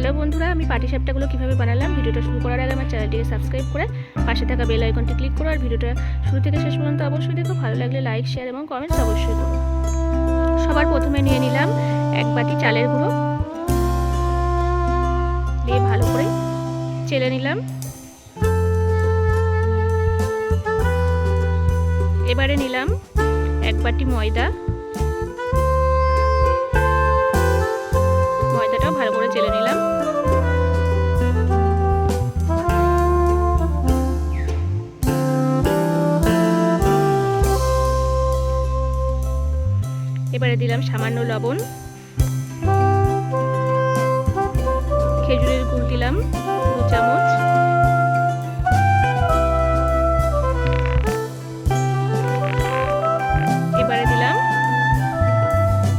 Hello বন্ধুরা, আমি পাটিসাপটাগুলো কীভাবে বানালাম? ভিডিওটা শুরু করার আগে আমার চ্যানেলটিকে সাবস্ক্রাইব করে পাশে থাকা বেল আইকনটি ক্লিক করো আর ভিডিওটা শুরু থেকে শেষ পর্যন্ত অবশ্যই দেখো। ভালো লাগলে লাইক শেয়ার এবং কমেন্টস অবশ্যই করো। সবার প্রথমে নিয়ে নিলাম এক বাটি চালের গুঁড়ো। দিয়ে ভালো করে চেলে নিলাম। এবারে নিলাম এক বাটি ময়দা। এবারে দিলাম সামান্য লবণ। খেজুরের গুড় দিলাম দু চামচ। এবারে দিলাম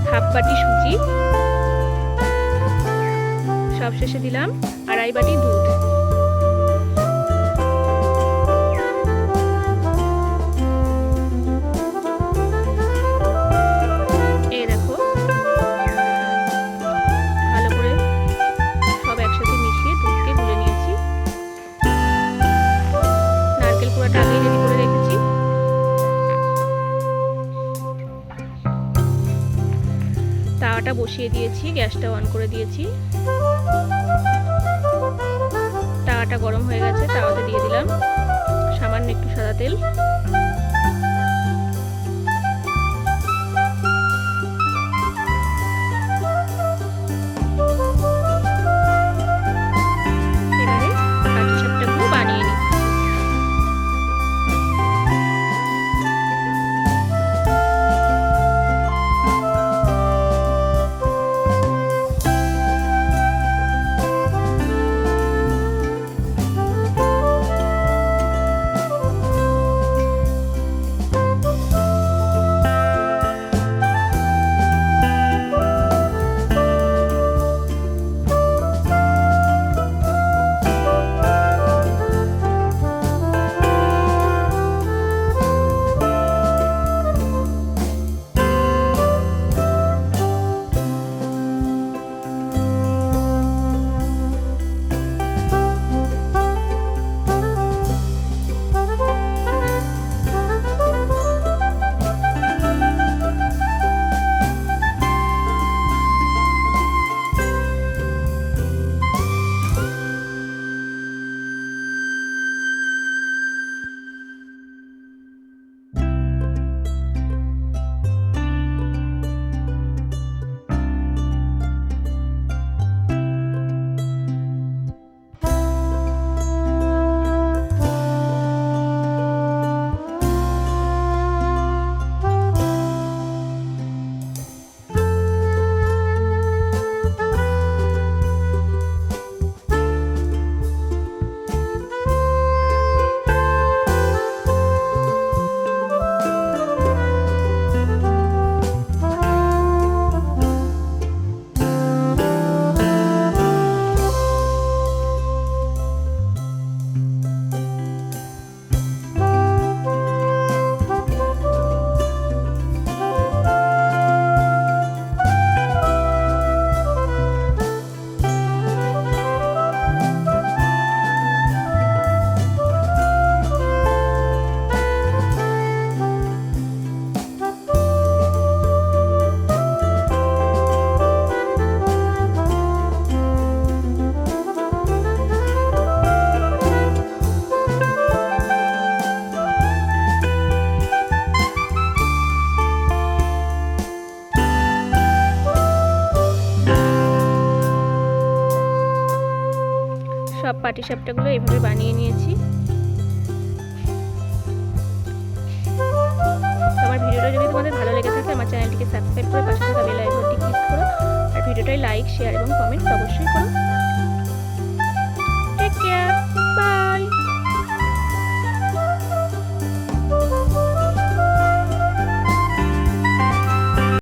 হাফ বাটি সুজি। সবশেষে দিলাম আড়াই বাটি দুধ। তাওয়াটা বসিয়ে দিয়েছি, গ্যাসটা অন করে দিয়েছি। তাওয়াটা গরম হয়ে গেছে, তাওয়াতে দিয়ে দিলাম সামান্য একটু সাদা তেল। সব পাটিসাপটাগুলো এভাবে বানিয়ে নিয়েছি। আমার ভিডিওটা যদি তোমাদের ভালো লেগে থাকে, আমার চ্যানেলটিকে সাবস্ক্রাইব করে পাশে থাকা বেল আইকনটি ক্লিক করো। আর ভিডিওটাই লাইক শেয়ার এবং কমেন্টস অবশ্যই